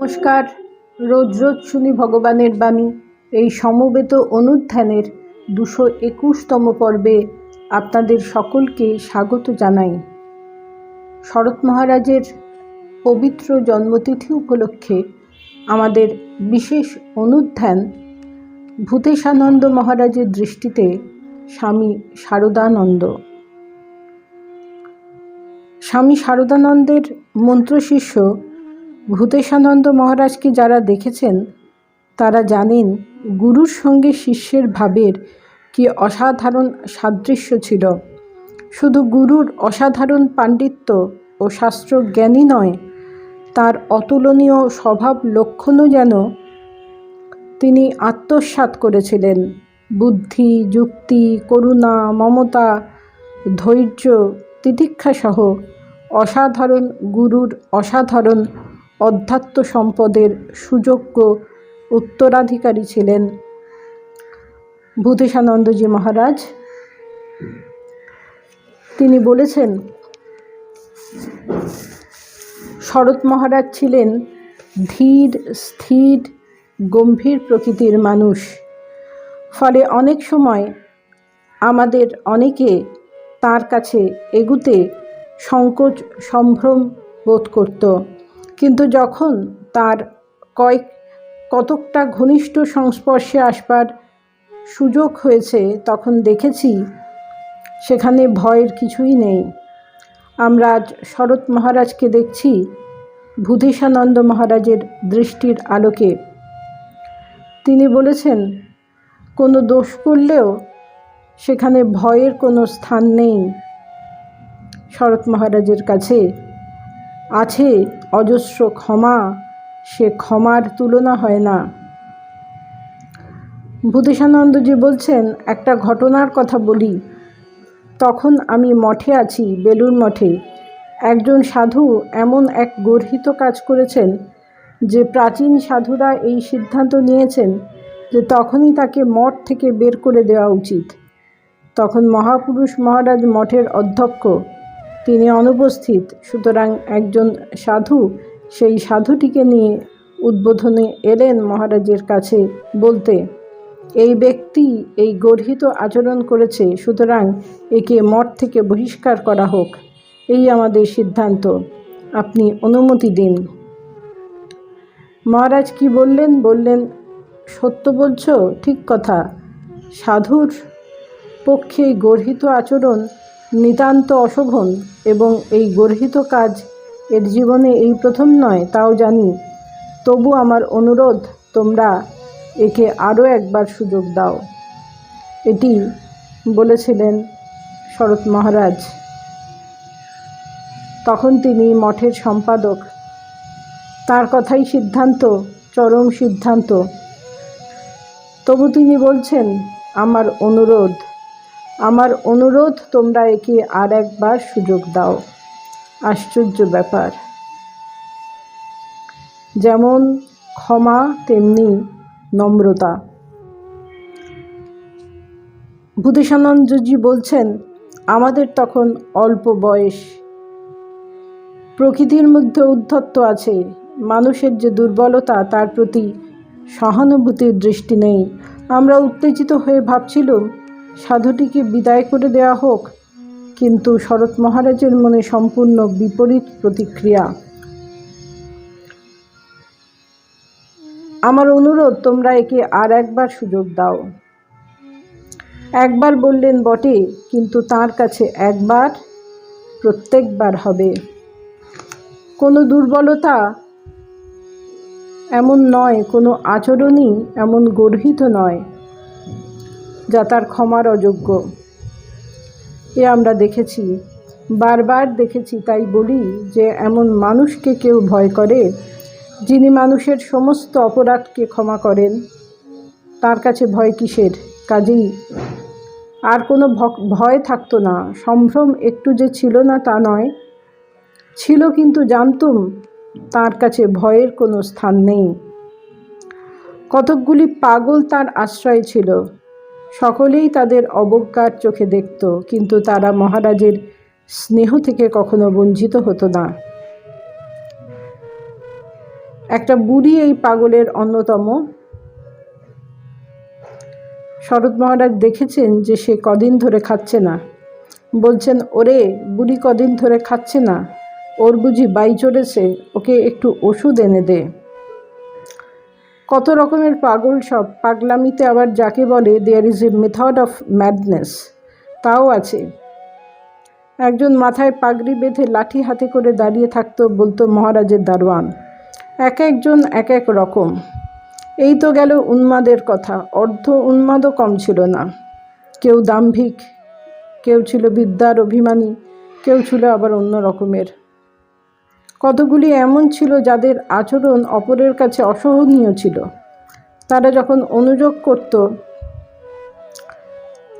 নমস্কার। রোজ রোজ শুনি ভগবানের বাণী। এই সমবেত অনুধ্যানের দুশো একুশতম পর্বে আপনাদের সকলকে স্বাগত জানাই। শরৎ মহারাজের পবিত্র জন্মতিথি উপলক্ষে আমাদের বিশেষ অনুধ্যান ভূতেশানন্দ মহারাজের দৃষ্টিতে স্বামী শারদানন্দ। স্বামী শারদানন্দের মন্ত্রশিষ্য ভূতেশানন্দ মহারাজকে যারা দেখেছেন, তারা জানেন গুরুর সঙ্গে শিষ্যের ভাবের কি অসাধারণ সাদৃশ্য ছিল। শুধু গুরুর অসাধারণ পাণ্ডিত্য ও শাস্ত্র জ্ঞানী নয়, তার অতুলনীয় স্বভাব লক্ষণও যেন তিনি আত্মসাৎ করেছিলেন। বুদ্ধি, যুক্তি, করুণা, মমতা, ধৈর্য, তিতিক্ষাসহ অসাধারণ গুরুর অসাধারণ অধ্যাত্ম সম্পদের সুযোগ্য উত্তরাধিকারী ছিলেন ভূতেশানন্দজি মহারাজ। তিনি বলেছেন, শরৎ মহারাজ ছিলেন ধীর, স্থির, গম্ভীর প্রকৃতির মানুষ। ফলে অনেক সময় আমাদের অনেকে তার কাছে এগুতে সংকোচ, সম্ভ্রম বোধ করত। কিন্তু যখন তার কয়েক, কতকটা ঘনিষ্ঠ সংস্পর্শে আসবার সুযোগ হয়েছে, তখন দেখেছি সেখানে ভয়ের কিছুই নেই। আমরা আজ শরৎ মহারাজকে দেখছি ভূধেশানন্দ মহারাজের দৃষ্টির আলোকে। তিনি বলেছেন, কোনো দোষ করলেও সেখানে ভয়ের কোনো স্থান নেই। শরৎ মহারাজের কাছে আছে অজস্র ক্ষমা, সে ক্ষমার তুলনা হয় না। ভূতেশানন্দজি বলছেন, একটা ঘটনার কথা বলি। তখন আমি মঠে আছি বেলুর মঠে। একজন সাধু এমন এক গর্হিত কাজ করেছেন, যে প্রাচীন সাধুরা এই সিদ্ধান্ত নিয়েছেন যে তখনই তাকে মঠ থেকে বের করে দেওয়া উচিত। তখন মহাপুরুষ মহারাজ মঠের অধ্যক্ষ তিনি অনুপস্থিত। সুতরাং একজন সাধু, সেই সাধুটিকে নিয়ে উদ্বোধনে এলেন মহারাজের কাছে বলতে, এই ব্যক্তি এই গর্হিত আচরণ করেছে, সুতরাং একে মঠ থেকে বহিষ্কার করা হোক। এই আমাদের সিদ্ধান্ত। আপনি অনুমতি দিন। মহারাজ কি বললেন? বললেন, সত্য বলছো? ঠিক কথা। সাধুর পক্ষে গর্হিত আচরণ নিতান্ত অশোভন এবং এই গর্হিত কাজ এর জীবনে এই প্রথম নয়, তাও জানি। তবু আমার অনুরোধ, তোমরা একে আরও একবার সুযোগ দাও। এটি বলেছিলেন শরৎ মহারাজ। তখন তিনি মঠের সম্পাদক। তার কথাই সিদ্ধান্ত, চরম সিদ্ধান্ত। তবু তিনি বলছেন, আমার অনুরোধ আমার অনুরোধ, তোমরা একে আর একবার সুযোগ দাও। আশ্চর্য ব্যাপার। যেমন ক্ষমা, তেমনি নম্রতা। ভূতেশানন্দজি বলছেন, আমাদের তখন অল্প বয়স। প্রকৃতির মধ্যে উদ্ধত্ত আছে। মানুষের যে দুর্বলতা, তার প্রতি সহানুভূতির দৃষ্টি নেই। আমরা উত্তেজিত হয়ে ভাবছিলাম সাধুটিকে বিদায় করে দেওয়া হোক, কিন্তু শরৎ মহারাজের মনে সম্পূর্ণ বিপরীত প্রতিক্রিয়া। আমার অনুরোধ, তোমরা একে আর একবার সুযোগ দাও। একবার বললেন বটে, কিন্তু তার কাছে একবার, প্রত্যেকবার হবে। কোনো দুর্বলতা এমন নয়, কোনো আচরণই এমন গর্হিত নয়। যা তার ক্ষমার অযোগ্য। এ আমরা দেখেছি, বারবার দেখেছি তাই বলি যে এমন মানুষকে কেউ ভয় করে, যিনি মানুষের সমস্ত অপরাধকে ক্ষমা করেন। তার কাছে ভয় কিসের? কাজেই আর কোনো ভয় থাকতো না। সম্ভ্রম একটু যে ছিল না তা নয়। ছিল কিন্তু জানতুম, তার কাছে ভয়ের কোনো স্থান নেই। কতকগুলি পাগল তার আশ্রয় ছিল। সকলেই তাদের অবজ্ঞার চোখে দেখত, কিন্তু তারা মহারাজের স্নেহ থেকে কখনো বঞ্চিত হতো না। একটা বুড়ি এই পাগলের অন্যতম। শরৎ মহারাজ দেখেছেন যে সে কদিন ধরে খাচ্ছে না। বলছেন, ওরে, বুড়ি কদিন ধরে খাচ্ছে না। ওর বুঝি বাই চড়েছে, ওকে একটু ওষুধ এনে দে। কত রকমের পাগল সব। পাগলামিতে আবার যাকে বলে there is a method of madness তাও আছে। একজন মাথায় পাগড়ি বেঁধে লাঠি হাতে করে দাঁড়িয়ে থাকতো বলতো মহারাজের দারোয়ান। এক একজন এক এক রকম। এই তো গেল উন্মাদের কথা। অর্ধ উন্মাদও কম ছিল না। কেউ দাম্ভিক, কেউ ছিল বিদ্যার অভিমানী, কেউ ছিল আবার অন্য রকমের। কতগুলি এমন ছিল যাদের আচরণ অপরের কাছে অসহনীয় ছিল? তারা যখন অনুযোগ করত,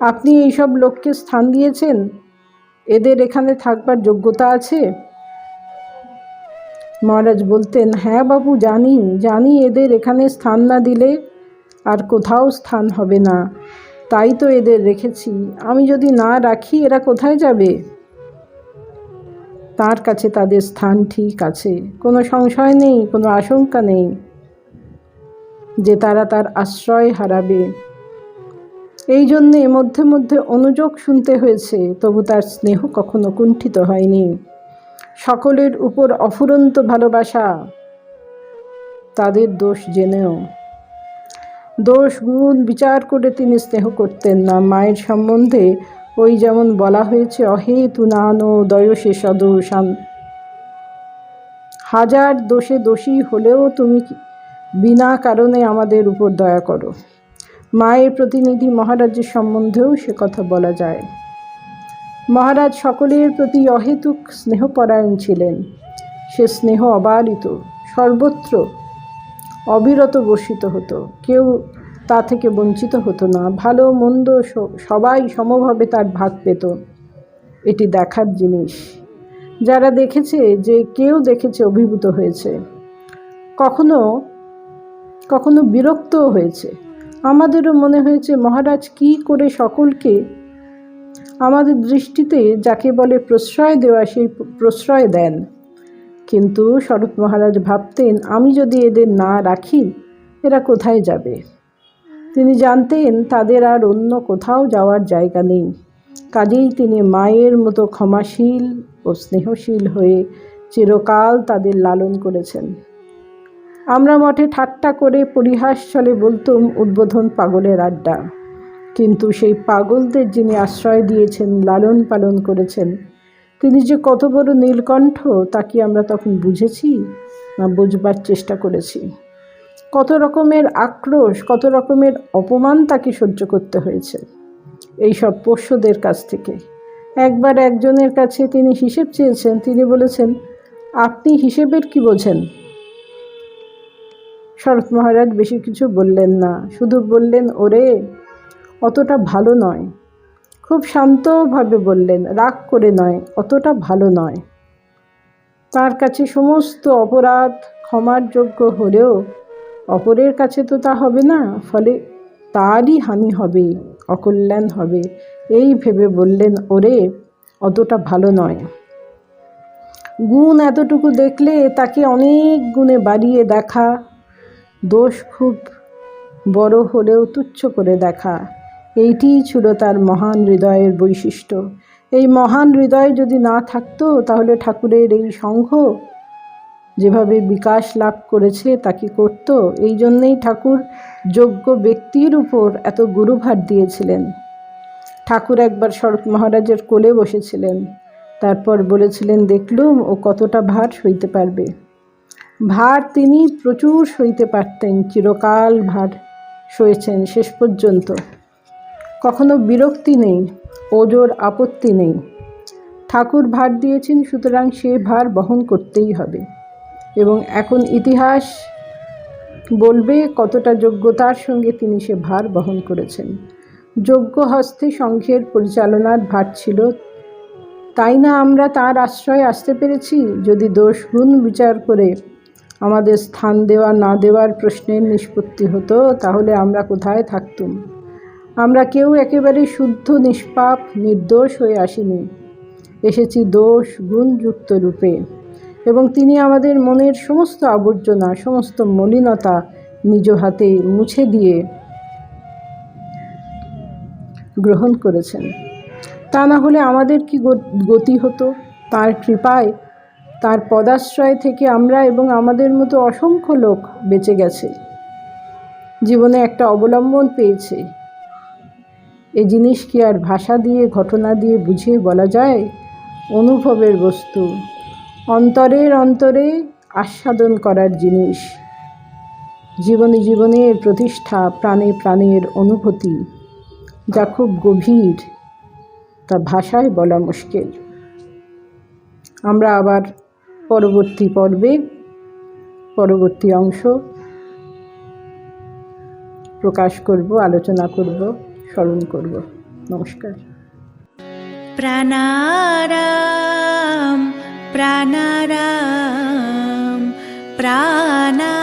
আপনি এইসব লোককে স্থান দিয়েছেন? এদের এখানে থাকবার যোগ্যতা আছে? মহারাজ বলতেন হ্যাঁ বাবু, জানি জানি এদের এখানে স্থান না দিলে আর কোথাও স্থান হবে না। তাই তো এদের রেখেছি। আমি যদি না রাখি, এরা কোথায় যাবে? তার কাছে তাদের স্থান ঠিক আছে। কোনো সংশয় নেই, কোনো আশঙ্কা নেই যে তারা তার আশ্রয় হারাবে। এই জন্যে মধ্যে মধ্যে অনুযোগ শুনতে হয়েছে, তবু তার স্নেহ কখনো কুণ্ঠিত হয়নি। সকলের উপর অফুরন্ত ভালোবাসা, তাদের দোষ জেনেও। দোষ, গুণ, বিচার করে তিনি স্নেহ করতেন না। মায়ের সম্বন্ধে ওই যেমন বলা হয়েছে, অহেতু নানো দয়সে সদোষান হাজার দোষে দোষী হলেও তুমি বিনা কারণে আমাদের উপর দয়া করো। মায়ের প্রতিনিধি মহারাজের সম্বন্ধেও সে কথা বলা যায়। মহারাজ সকলের প্রতি অহেতুক স্নেহপরায়ণ ছিলেন। সে স্নেহ অবারিত, সর্বত্র অবিরত বর্ষিত হতো। কেউ তা থেকে বঞ্চিত হতো না। ভালো মন্দ সবাই সমভাবে তার ভাগ পেত। এটি দেখার জিনিস। যারা দেখেছে যে কেউ দেখেছে অভিভূত হয়েছে। কখনো কখনো বিরক্তও হয়েছে। আমাদেরও মনে হয়েছে, মহারাজ, কি করে সকলকে আমাদের দৃষ্টিতে যাকে বলে প্রশ্রয় দেওয়া, সেই প্রশ্রয় দেন? কিন্তু শরৎ মহারাজ ভাবতেন, আমি যদি এদের না রাখি, এরা কোথায় যাবে? তিনি জানতেন তাদের আর অন্য কোথাও যাওয়ার জায়গা নেই। কাজেই তিনি মায়ের মতো ক্ষমাশীল ও স্নেহশীল হয়ে চিরকাল তাদের লালন করেছেন। আমরা মঠে ঠাট্টা করে পরিহাস চলে বলতুম উদ্বোধন পাগলের আড্ডা। কিন্তু সেই পাগলদের যিনি আশ্রয় দিয়েছেন, লালন পালন করেছেন, তিনি যে কত বড় নীলকণ্ঠ, তা কি আমরা তখন বুঝেছি না বুঝবার চেষ্টা করেছি? কত রকমের আক্রোশ, কত রকমের অপমান তাকে সহ্য করতে হয়েছে। এই সব পোষ্যদের কাছ থেকে। একবার একজনের কাছে তিনি হিসেব চেয়েছেন, তিনি বলেছেন, আপনি হিসেবের কি বোঝেন? শরৎ মহারাজ বেশি কিছু বললেন না, শুধু বললেন, ওরে, অতটা ভালো নয়। খুব শান্তভাবে বললেন, রাগ করে নয়, অতটা ভালো নয়। তার কাছে সমস্ত অপরাধ ক্ষমার যোগ্য হলেও অপরের কাছে তো তা হবে না, ফলে তারই হানি হবে, অকল্যাণ হবে। এই ভেবে বললেন, ওরে, অতটা ভালো নয়। গুণ এতটুকু দেখলে তাকে অনেক গুণে বাড়িয়ে দেখা। দোষ খুব বড় হলেও তুচ্ছ করে দেখা। এইটিই ছিল তার মহান হৃদয়ের বৈশিষ্ট্য। এই মহান হৃদয় যদি না থাকতো, তাহলে ঠাকুরের এই সংঘ যেভাবে বিকাশ লাভ করেছে তা কি করতো? এই জন্যেই ঠাকুর যোগ্য ব্যক্তির উপর এত গুরুভার দিয়েছিলেন। ঠাকুর একবার শরৎ মহারাজের কোলে বসেছিলেন। তারপর বলেছিলেন, দেখলুম ও কতটা ভার সইতে পারবে। ভার তিনি প্রচুর সইতে পারতেন, চিরকাল ভার সয়েছেন শেষ পর্যন্ত। কখনো বিরক্তি নেই, ওজোর আপত্তি নেই। ঠাকুর ভার দিয়েছেন, সুতরাং সে ভার বহন করতেই হবে। এবং এখন ইতিহাস বলবে কতটা যোগ্যতার সঙ্গে তিনি সে ভার বহন করেছেন। যোগ্য হস্তে সংঘের পরিচালনার ভার ছিল। তাই না আমরা তার আশ্রয়ে আসতে পেরেছি? যদি দোষ গুণ বিচার করে আমাদের স্থান দেওয়া না দেওয়ার প্রশ্নের নিষ্পত্তি হতো, তাহলে আমরা কোথায় থাকতুম? আমরা কেউ একেবারে শুদ্ধ, নিষ্পাপ, নির্দোষ হয়ে আসিনি। এসেছি দোষ গুণযুক্ত রূপে। এবং তিনি আমাদের মনের সমস্ত আবর্জনা, সমস্ত মলিনতা নিজ হাতে মুছে দিয়ে গ্রহণ করেছেন। তা না হলে আমাদের কি গতি হতো? তার কৃপায়, তার পদাশ্রয় থেকে আমরা এবং আমাদের মতো অসংখ্য লোক বেঁচে গেছে। জীবনে একটা অবলম্বন পেয়েছে। এ জিনিস কি আর ভাষা দিয়ে, ঘটনা দিয়ে বুঝিয়ে বলা যায়? অনুভবের বস্তু। অন্তরের অন্তরে আস্বাদন করার জিনিস। জীবনে জীবনের প্রতিষ্ঠা প্রাণে প্রাণের অনুভূতি, যা খুব গভীর, তা ভাষায় বলা মুশকিল। আমরা আবার পরবর্তী পর্বে, পরবর্তী অংশ প্রকাশ করব, আলোচনা করব, স্মরণ করব। নমস্কার। প্রাণারা प्राणाराम प्राणाराम